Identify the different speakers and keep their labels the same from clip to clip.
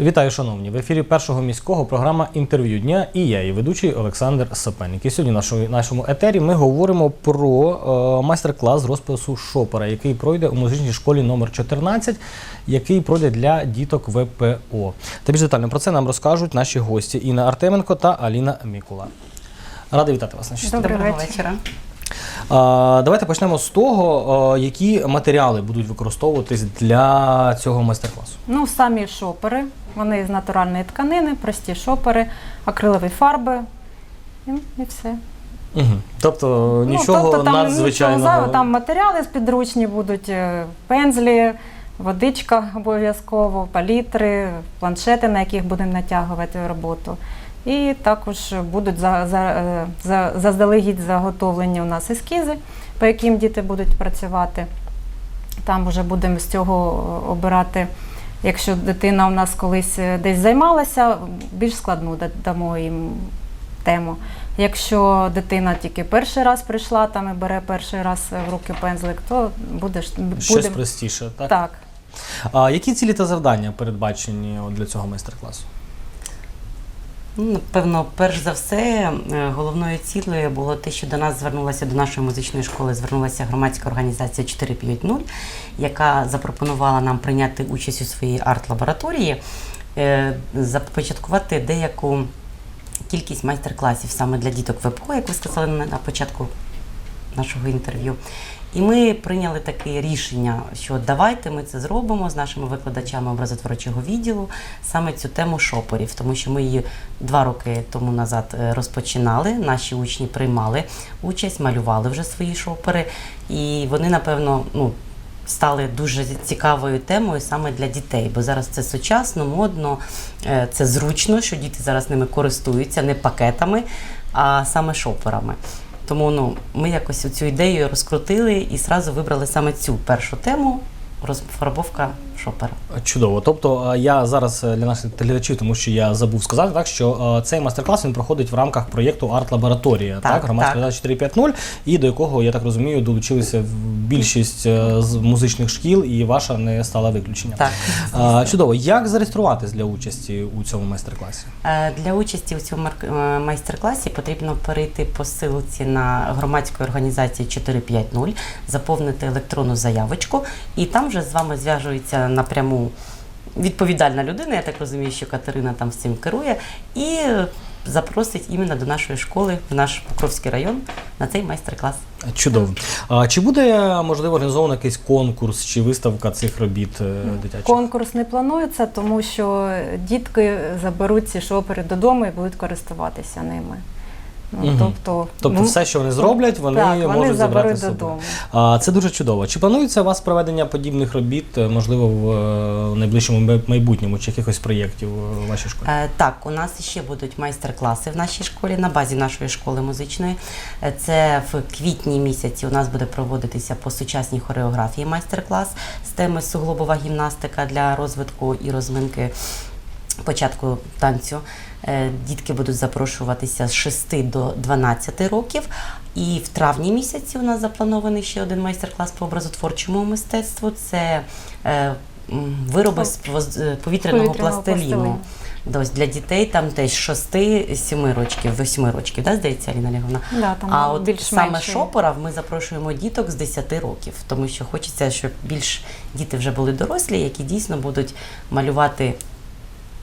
Speaker 1: Вітаю, шановні! В ефірі першого міського програма інтерв'ю дня і я, її ведучий Олександр Сапельник. І сьогодні в нашому, нашому етері ми говоримо про е, майстер-клас з розпису шопера, який пройде у музичній школі номер 14, який пройде для діток ВПО. Та більш детально про це нам розкажуть наші гості Інна Артеменко та Аліна Мікула. Радий вітати вас на щасті.
Speaker 2: Доброго вечора.
Speaker 1: Давайте почнемо з того, е, які матеріали будуть використовуватись для цього майстер-класу.
Speaker 3: Ну, самі шопери, вони з натуральної тканини, прості шопери, акрилові фарби. І, і все.
Speaker 1: Угу. Тобто нічого
Speaker 3: ну, тобто, там,
Speaker 1: надзвичайного.
Speaker 3: нічого там матеріали підручні будуть, е, пензлі, водичка обов'язково, палітри, планшети, на яких будемо натягувати роботу. І також будуть за, за, е, за, заздалегідь заготовлені у нас ескізи, по яким діти будуть працювати. Там вже будемо з цього е, обирати. Якщо дитина у нас колись е, десь займалася, більш складну да- дамо їм тему. Якщо дитина тільки перший раз прийшла там і бере перший раз в руки пензлик, то буде
Speaker 1: Щось
Speaker 3: будем-
Speaker 1: простіше, так?
Speaker 3: так.
Speaker 1: А які цілі та завдання передбачені для цього майстер-класу?
Speaker 2: Ну, Напевно, перш за все, е, головною цілею було те, що до нас звернулася до нашої музичної школи, звернулася громадська організація 450, яка запропонувала нам прийняти участь у своїй арт-лабораторії, е, започаткувати деяку кількість майстер-класів саме для діток ВПО, як ви сказали на початку нашого інтерв'ю. І ми прийняли таке рішення, що давайте ми це зробимо з нашими викладачами образотворчого відділу, саме цю тему шоперів, тому що ми її два роки тому назад е, розпочинали. Наші учні приймали участь, малювали вже свої шопери, і вони, напевно, ну. Стали дуже цікавою темою саме для дітей, бо зараз це сучасно, модно, е, це зручно, що діти зараз ними користуються не пакетами, а саме шоперами. Тому ну, ми якось цю ідею розкрутили і зразу вибрали саме цю першу тему розфарбовка шопера.
Speaker 1: Чудово. Тобто я зараз е, для наших телеглядачів, тому що я забув сказати, так що е, цей майстер-клас він проходить в рамках проєкту Арт-лабораторія, так,
Speaker 2: Так,
Speaker 1: громадська 450, і до якого, я так розумію, долучилися більшість е, з музичних шкіл, і ваша не стала виключенням.
Speaker 2: Так,
Speaker 1: чудово. Як зареєструватись для участі у цьому майстер-класі?
Speaker 2: Е, Для участі у цьому е, майстер-класі потрібно перейти по ссылці на громадську організацію 450, заповнити електронну заявочку, і там вже з вами зв'яжується напряму відповідальна людина, я так розумію, що Катерина там з цим керує, і запросить іменно до нашої школи в наш Покровський район на цей майстер-клас.
Speaker 1: Чудово. А чи буде можливо організовано якийсь конкурс чи виставка цих робіт е, дитячих?
Speaker 3: Конкурс не планується, тому що дітки заберуть ці шопери додому і будуть користуватися ними.
Speaker 1: Мгм.
Speaker 3: Тобто,
Speaker 1: Тобто,
Speaker 3: ну,
Speaker 1: все, що вони зроблять, вони
Speaker 3: так, вони
Speaker 1: можуть забрати з собою. А, це дуже чудово. Чи планується у вас проведення подібних робіт, е, можливо, в е, найближчому майбутньому чи якихось проєктів у вашій школі?
Speaker 2: Е, Так, у нас ще будуть майстер-класи в нашій школі на базі нашої школи музичної. Це в квітні місяці у нас буде проводитися по сучасній хореографії майстер-клас з теми суглобова гімнастика для розвитку і розминки початку танцю. Е, Дітки будуть запрошуватися з 6 до 12 років. І в травні місяці у нас запланований ще один майстер-клас по образотворчому мистецтву. Це е, вироби з е, повітряного, пластиліну.
Speaker 3: пластилину.
Speaker 2: Ось для дітей там теж 6-7 років, 8 років, да, здається, Аліна Леговна?
Speaker 3: Да, там
Speaker 2: А от
Speaker 3: більш
Speaker 2: саме
Speaker 3: менше.
Speaker 2: шопера ми запрошуємо діток з 10 років, тому що хочеться, щоб більш діти вже були дорослі, які дійсно будуть малювати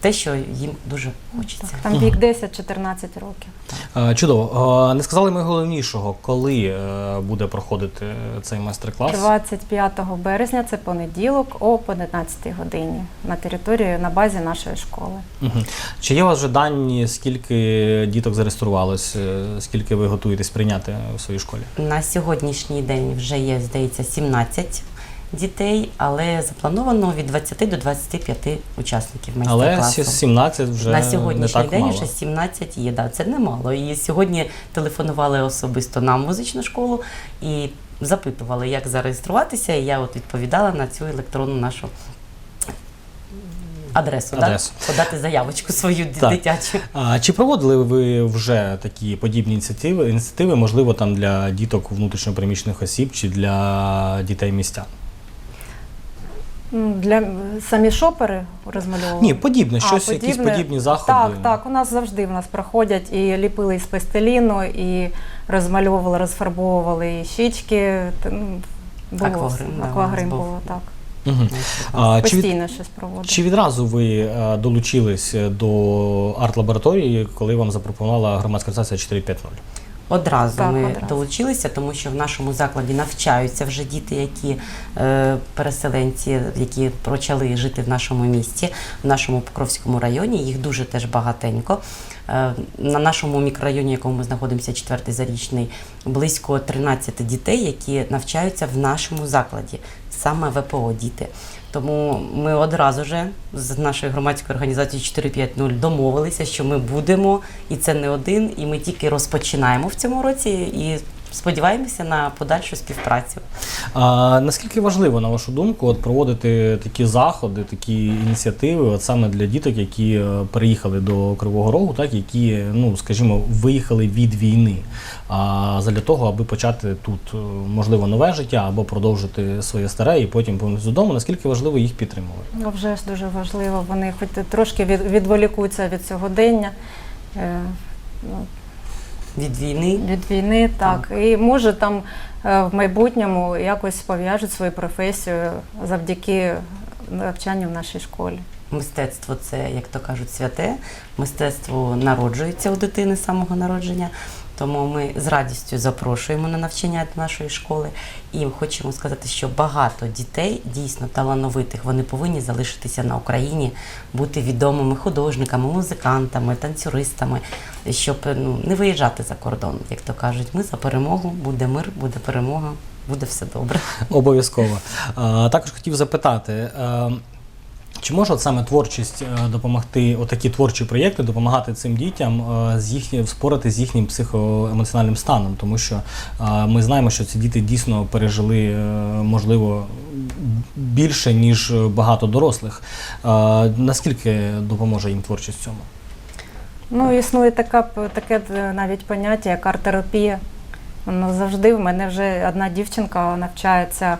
Speaker 2: те, що їм дуже хочеться.
Speaker 3: Так, там вік 10-14 років.
Speaker 1: Е, Чудово. Е, Не сказали ми головнішого, коли е, буде проходити цей майстер-клас.
Speaker 3: 25 березня, це понеділок, о 11 годині на території на базі нашої школи.
Speaker 1: Мгм. Чи є у вас вже дані, скільки діток зареєструвалось, е, скільки ви готуєтесь прийняти в своїй школі?
Speaker 2: На сьогоднішній день вже є, здається, 17 дітей, але заплановано від 20 до 25 учасників
Speaker 1: Але
Speaker 2: майстер-класу.
Speaker 1: сі- 17 вже
Speaker 2: на
Speaker 1: не
Speaker 2: сьогоднішній
Speaker 1: так
Speaker 2: день
Speaker 1: мало.
Speaker 2: вже 17 є. Да, це немало. І сьогодні телефонували особисто нам в музичну школу і запитували, як зареєструватися. І я от відповідала на цю електронну нашу адресу,
Speaker 1: Адресу.
Speaker 2: Да? подати заявочку свою
Speaker 1: Так.
Speaker 2: дитячу.
Speaker 1: А чи проводили ви вже такі подібні ініціативи, ініціативи, можливо, там для діток внутрішньопереміщених осіб чи для дітей містян?
Speaker 3: Для самі шопери розмальовували?
Speaker 1: Ні, подібне,
Speaker 3: А,
Speaker 1: щось, якісь подібні заходи.
Speaker 3: Так, так. У нас завжди в нас проходять і ліпили із пластиліну, і розмальовували, розфарбовували і щічки. Ну, було
Speaker 2: Аквагрим, да,
Speaker 3: Аквагрим
Speaker 2: був.
Speaker 3: було, так.
Speaker 1: Мгм. А, чи, від-
Speaker 3: щось проводили.
Speaker 1: чи відразу ви е, долучились до арт-лабораторії, коли вам запропонувала громадська організація 450?
Speaker 2: Одразу
Speaker 3: Так,
Speaker 2: ми
Speaker 3: одразу.
Speaker 2: долучилися, тому що в нашому закладі навчаються вже діти, які е, переселенці, які почали жити в нашому місті, в нашому Покровському районі. Їх дуже теж багатенько. Е, на нашому мікрорайоні, в якому ми знаходимося, четвертий зарічний, близько 13 дітей, які навчаються в нашому закладі, саме ВПО діти. Тому ми одразу же з нашої громадської організації 450 домовилися, що ми будемо, і це не один, і ми тільки розпочинаємо в цьому році і сподіваємося на подальшу співпрацю.
Speaker 1: А, наскільки важливо, на вашу думку, от проводити такі заходи, такі ініціативи, от саме для діток, які е, переїхали до Кривого Рогу, так які, ну скажімо, виїхали від війни, а задля того, аби почати тут е, можливо нове життя або продовжити своє старе і потім повернутися додому, наскільки важливо їх підтримувати?
Speaker 3: Ну, вже ж дуже важливо. Вони хоч трошки від, відволікуться від сьогодення.
Speaker 2: Від війни
Speaker 3: Від війни, так. І може там е, в майбутньому якось пов'яжуть свою професію завдяки навчанню в нашій школі.
Speaker 2: Мистецтво це, як то кажуть, святе. Мистецтво народжується у дитини з самого народження. Тому ми з радістю запрошуємо на навчання до нашої школи і хочемо сказати, що багато дітей дійсно талановитих вони повинні залишитися на Україні, бути відомими художниками, музикантами, танцюристами, щоб ну, не виїжджати за кордон. Як то кажуть, ми за перемогу, буде мир, буде перемога, буде все добре.
Speaker 1: Обов'язково. Також хотів запитати. Чи може от саме творчість е, допомогти, отакі творчі проєкти допомагати цим дітям е, з їхнім спорити з їхнім психоемоціональним станом? Тому що е, ми знаємо, що ці діти дійсно пережили, можливо, більше, ніж багато дорослих. Наскільки допоможе їм творчість цьому?
Speaker 3: Ну, існує така, таке навіть поняття, як арт-терапія. Воно завжди в мене вже одна дівчинка навчається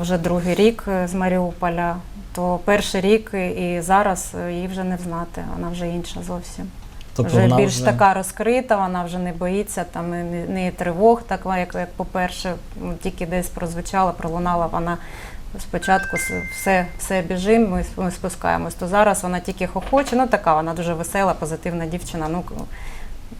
Speaker 3: вже другий рік з Маріуполя. То перший рік і- зараз е, її вже не взнати, вона вже інша зовсім. вже
Speaker 1: вона
Speaker 3: більш така розкрита, вона вже не боїться там не, не тривог, так як, як по-перше, тільки десь прозвучала, пролунала вона. Спочатку все, все біжимо, ми, ми спускаємось. То зараз вона тільки хохоче, ну така вона дуже весела, позитивна дівчина. Ну,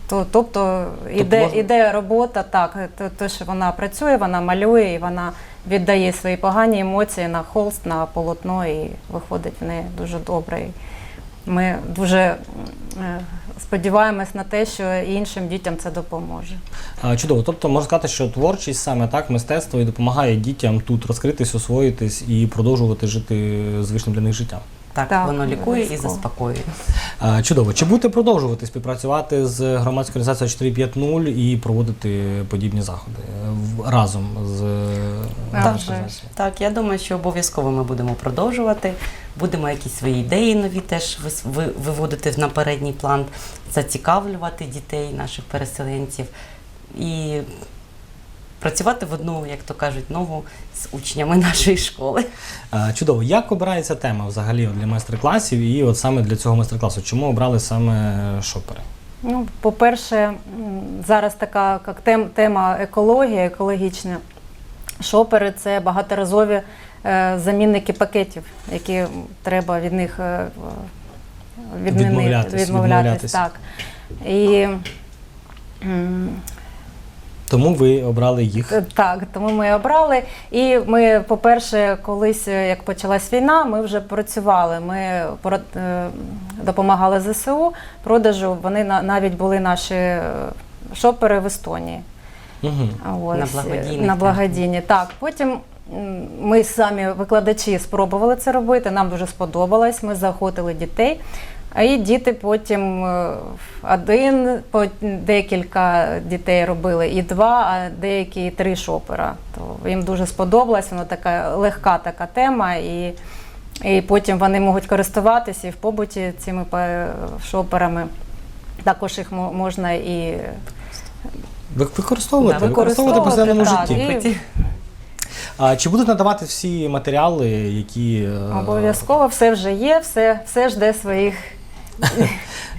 Speaker 3: то, тобто іде,
Speaker 1: можна-
Speaker 3: іде робота, так, то, то, що вона працює, вона малює і вона віддає свої погані емоції на холст, на полотно і виходить в неї дуже добре. І ми дуже е, сподіваємось на те, що іншим дітям це допоможе.
Speaker 1: Чудово. Тобто можна сказати, що творчість саме так, мистецтво і допомагає дітям тут розкритись, освоїтись і продовжувати жити звичним для них життям.
Speaker 2: Так,
Speaker 3: Так,
Speaker 2: воно лікує і заспокоює.
Speaker 1: А, Чудово. Чи будете продовжувати співпрацювати з громадською організацією 450 і проводити подібні заходи е, разом з організацією?
Speaker 2: Так, я думаю, що обов'язково ми будемо продовжувати. Будемо якісь свої ідеї нові теж виводити на передній план, зацікавлювати дітей, наших переселенців і працювати в одну, як то кажуть, ногу з учнями нашої школи.
Speaker 1: Чудово. Як обирається тема взагалі от для майстер-класів і от саме для цього майстер-класу? Чому обрали саме шопери?
Speaker 3: Ну, по-перше, м, зараз така як тем, тема екологія, екологічна. Шопери це багаторазові е, замінники пакетів, які треба від них е, відмінити,
Speaker 1: Відмовлятись, відмовлятись.
Speaker 3: Так. І м,
Speaker 1: Тому ви обрали їх.
Speaker 3: Так, тому ми обрали. І ми, по-перше, колись, е, як почалась війна, ми вже працювали. Ми е, допомагали ЗСУ продажу. Вони на- навіть були наші е, шопери в Естонії.
Speaker 1: Угу.
Speaker 3: Ось,
Speaker 2: На благодійних,
Speaker 3: На
Speaker 2: так.
Speaker 3: благодійні. Так, потім ми самі викладачі спробували це робити. Нам дуже сподобалось. Ми заохотили дітей. А і діти потім е, один, по декілька дітей робили, і два, а деякі і три шопера. То їм дуже сподобалось, воно така легка така тема, і, і потім вони можуть користуватися і в побуті цими шоперами. Також їх можна і
Speaker 1: використовувати,
Speaker 2: Да,
Speaker 1: використовувати в повсякденному
Speaker 3: використовувати,
Speaker 1: житті.
Speaker 3: І-
Speaker 1: А чи будуть надавати всі матеріали, які е,
Speaker 3: Обов'язково все вже є, все, все жде своїх.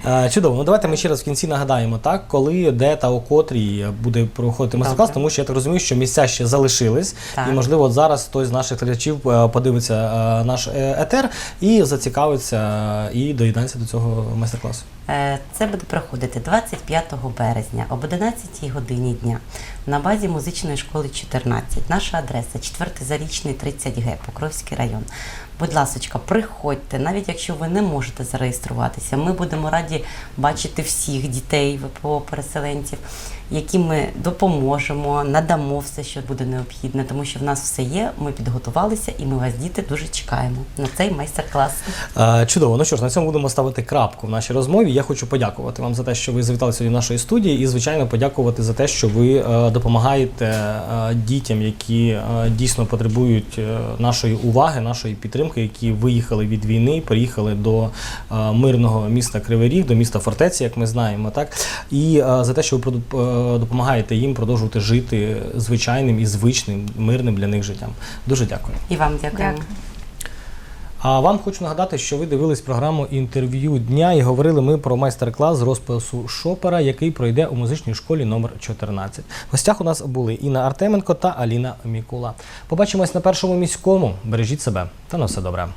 Speaker 1: Е, Чудово. Ну давайте ми ще раз в кінці нагадаємо, так, коли, де та о котрій буде проходити майстер-клас,
Speaker 2: Добре.
Speaker 1: тому що я так розумію, що місця ще залишились,
Speaker 2: Так.
Speaker 1: і можливо зараз хтось з наших глядачів е, подивиться е, наш етер і зацікавиться і доєднається до цього майстер-класу.
Speaker 2: Е, Це буде проходити 25 березня об 11 годині дня на базі музичної школи 14. Наша адреса 4 зарічний 30Г, Покровський район. Будь ласочка, приходьте, навіть якщо ви не можете зареєструватися. Ми будемо раді бачити всіх дітей ВПО переселенців, яким ми допоможемо, надамо все, що буде необхідне, тому що в нас все є. Ми підготувалися, і ми вас, діти, дуже чекаємо на цей майстер-клас.
Speaker 1: Чудово. Ну що ж, на цьому будемо ставити крапку в нашій розмові. Я хочу подякувати вам за те, що ви завітали сьогодні до нашої студії, і звичайно подякувати за те, що ви е, допомагаєте е, дітям, які е, дійсно потребують нашої уваги, нашої підтримки, які виїхали від війни, приїхали до мирного міста Кривий Ріг, до міста фортеці, як ми знаємо, так і за те, що ви допомагаєте їм продовжувати жити звичайним і звичним мирним для них життям. Дуже дякую.
Speaker 2: І вам дякуємо.
Speaker 3: Дякую.
Speaker 1: А вам хочу нагадати, що ви дивились програму інтерв'ю дня і говорили ми про майстер-клас з розпису шопера, який пройде у музичній школі номер 14. В гостях у нас були Інна Артеменко та Аліна Мікула. Побачимось на першому міському. Бережіть себе та на все добре.